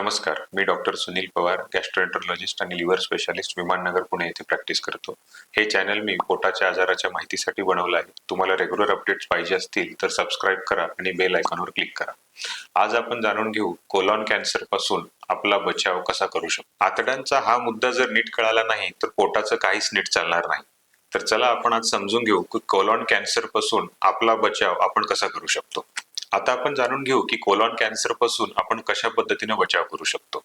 नमस्कार. मी doctor Sunil Pawar gastroenterologist आणि लिव्हर स्पेशालिस्ट विमाननगर पुणे येथे प्रॅक्टिस करतो. हे चॅनल मी पोटाच्या आजाराच्या माहितीसाठी बनवलं आहे. तुम्हाला रेग्युलर अपडेट्स पाहिजे असतील तर सबस्क्राईब करा आणि बेल आयकॉनवर क्लिक करा. आज आपण जाणून घेऊ कोलॉन कॅन्सरपासून आपला बचाव कसा करू शकतो. आतड्यांचा हा मुद्दा जर नीट कळाला नाही तर पोटाचं काहीच नीट चालणार नाही. तर चला आपण आज समजून घेऊ की कोलॉन कॅन्सरपासून आपला बचाव आपण कसा करू शकतो. आता आपण जाणून घेऊ की कोलॉन कॅन्सरपासून आपण कशा पद्धतीने बचाव करू शकतो.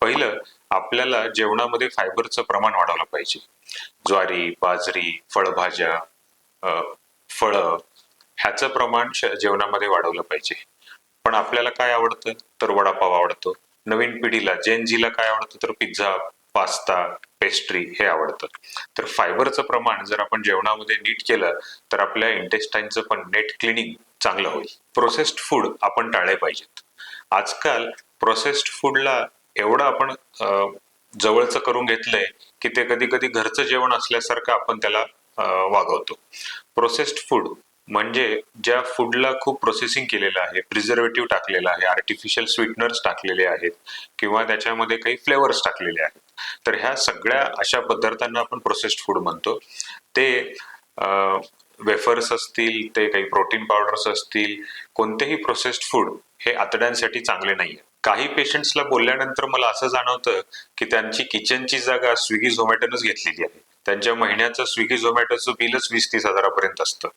पहिलं आपल्याला जेवणामध्ये फायबरचं प्रमाण वाढवलं पाहिजे. ज्वारी बाजरी फळभाज्या फळं ह्याचं प्रमाण जेवणामध्ये वाढवलं पाहिजे. पण आपल्याला काय आवडतं? तर वडापाव आवडतो. नवीन पिढीला जेन जीला काय आवडतं? तर पिझ्झा पास्ता पेस्ट्री हे आवडतं. तर फायबरचं प्रमाण जर आपण जेवणामध्ये नीट केलं तर आपल्या इंटेस्टाईनचं पण नेट क्लिनिंग चांगलं होईल. प्रोसेस्ड फूड आपण टाळले पाहिजेत. आजकाल प्रोसेस्ड फूडला एवढं आपण जवळचं करून घेतलंय की ते कधी कधी घरचं जेवण असल्यासारखं आपण त्याला वागवतो. प्रोसेस्ड फूड म्हणजे ज्या फूडला खूप प्रोसेसिंग केलेलं आहे प्रिझर्वेटिव्ह टाकलेलं आहे आर्टिफिशियल स्वीटनर्स टाकलेले आहेत किंवा त्याच्यामध्ये काही फ्लेवर्स टाकलेले आहेत. तर ह्या सगळ्या अशा पदार्थांना आपण प्रोसेस्ड फूड म्हणतो. ते वेफर्स असतील ते काही प्रोटीन पावडर्स असतील कोणतेही प्रोसेस्ड फूड हे आतड्यांसाठी चांगले नाही काही पेशंट्सला बोलल्यानंतर मला असं जाणवतं की त्यांची किचनची जागा स्विगी झोमॅटोनच घेतलेली आहे. त्यांच्या महिन्याचं स्विगी झोमॅटोचं बिलच वीस तीस हजारापर्यंत असतं.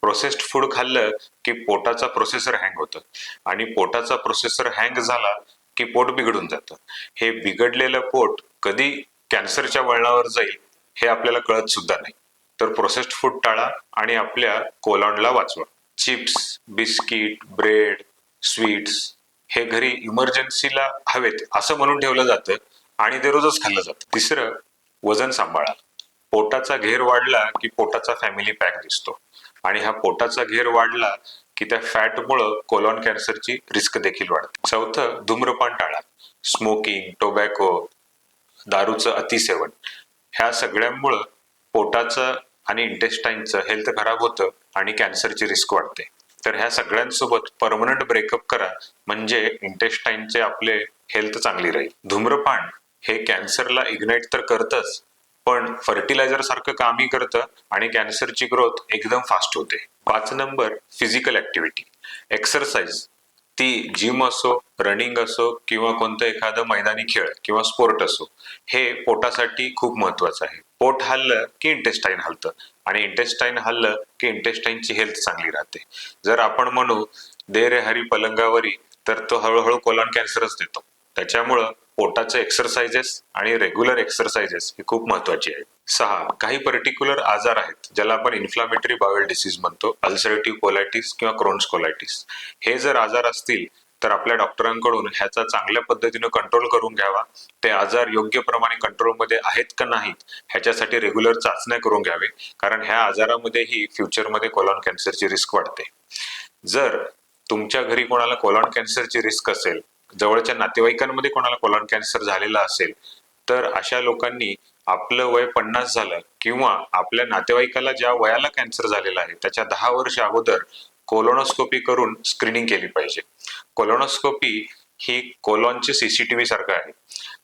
प्रोसेस्ड फूड खाल्लं की पोटाचा प्रोसेसर हँग होतं. आणि पोटाचा प्रोसेसर हँग झाला की पोट बिघडून जातं. हे बिघडलेलं पोट कधी कॅन्सरच्या वळणावर जाईल हे आपल्याला कळत सुद्धा नाही. तर प्रोसेस्ड फूड टाळा आणि आपल्या कोलॉनला वाचवा. चिप्स बिस्किट ब्रेड स्वीट्स हे घरी इमर्जन्सीला हवेत असं म्हणून ठेवलं जातं आणि ते रोजच खाल्लं जातं. तिसरं वजन सांभाळा. पोटाचा घेर वाढला की पोटाचा फॅमिली पॅक दिसतो. आणि हा पोटाचा घेर वाढला की त्या फॅटमुळं कोलॉन कॅन्सरची रिस्क देखील वाढते. चौथं धूम्रपान टाळा. स्मोकिंग टोबॅको दारूचं अतिसेवन. ह्या सगळ्यांमुळं पोटाचं आणि इंटेस्टाईनचं हेल्थ खराब होतं आणि कॅन्सरची रिस्क वाढते. तर ह्या सगळ्यांसोबत परमनंट ब्रेकअप करा. म्हणजे इंटेस्टाईनचे आपले हेल्थ चांगली राहील. धूम्रपान हे कॅन्सरला इग्नाइट तर करतच पण फर्टिलायझर सारखं कामही करतं आणि कॅन्सरची ग्रोथ एकदम फास्ट होते. पाच नंबर फिजिकल ऍक्टिव्हिटी एक्सरसाइज ती जिम असो रनिंग असो किंवा कोणतं एखादं मैदानी खेळ किंवा स्पोर्ट असो हे पोटासाठी खूप महत्वाचं आहे. पोट हल्लं की इंटेस्टाईन हलतं आणि इंटेस्टाईन हल्लं की इंटेस्टाईनची हेल्थ चांगली राहते. जर आपण म्हणू दे रे हरी पलंगावरी तर तो हळूहळू कोलन कॅन्सरच देतो. त्याच्यामुळं पोटाचे एक्सरसाइजेस आणि रेग्युलर एक्सरसाइजेस ही खूप महत्वाची आहेत. सहा काही पर्टिक्युलर आजार आहेत ज्याला आपण इन्फ्लामेटरी बावेल डिसीज म्हणतो अल्सरेटिव्ह कोलायटिस किंवा क्रोन्स कोलायटिस हे जर आजार असतील तर आपल्या डॉक्टरांकडून ह्याचा चांगल्या पद्धतीने कंट्रोल करून घ्यावा. ते आजार योग्य प्रमाणे कंट्रोलमध्ये आहेत का नाहीत ह्याच्यासाठी रेग्युलर चाचण्या करून घ्यावे कारण ह्या आजारामध्येही फ्युचरमध्ये कोलॉन कॅन्सरची रिस्क वाढते. जर तुमच्या घरी कोणाला कोलॉन कॅन्सरची रिस्क असेल जवळच्या नातेवाईकांमध्ये कोणाला कोलॉन कॅन्सर झालेला असेल तर अशा लोकांनी आपलं वय पन्नास झालं किंवा आपल्या नातेवाईकाला ज्या वयाला कॅन्सर झालेला आहे त्याच्या दहा वर्ष अगोदर कोलोनोस्कोपी करून स्क्रीनिंग केली पाहिजे. कोलोनोस्कोपी ही कोलॉनची सीसीटीव्ही सारखं आहे.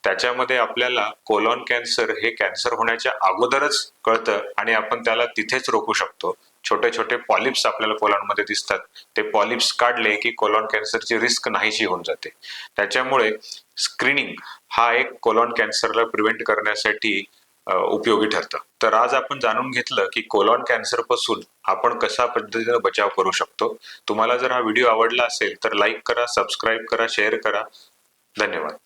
त्याच्यामध्ये आपल्याला कोलॉन कॅन्सर हे कॅन्सर होण्याच्या अगोदरच कळतं आणि आपण त्याला तिथेच रोखू शकतो. छोटे छोटे पॉलिप्स आपल्याला कोलॉनमध्ये दिसतात. ते पॉलिप्स काढले की कोलॉन कॅन्सरची रिस्क नाहीशी होऊन जाते. त्याच्यामुळे स्क्रीनिंग हा एक कोलॉन कॅन्सरला प्रिव्हेंट करण्यासाठी उपयोगी ठरतं. तर आज आपण जाणून घेतलं की कोलॉन कॅन्सरपासून आपण कशा पद्धतीने बचाव करू शकतो. तुम्हाला जर हा व्हिडिओ आवडला असेल तर लाईक करा सबस्क्राईब करा शेअर करा. धन्यवाद.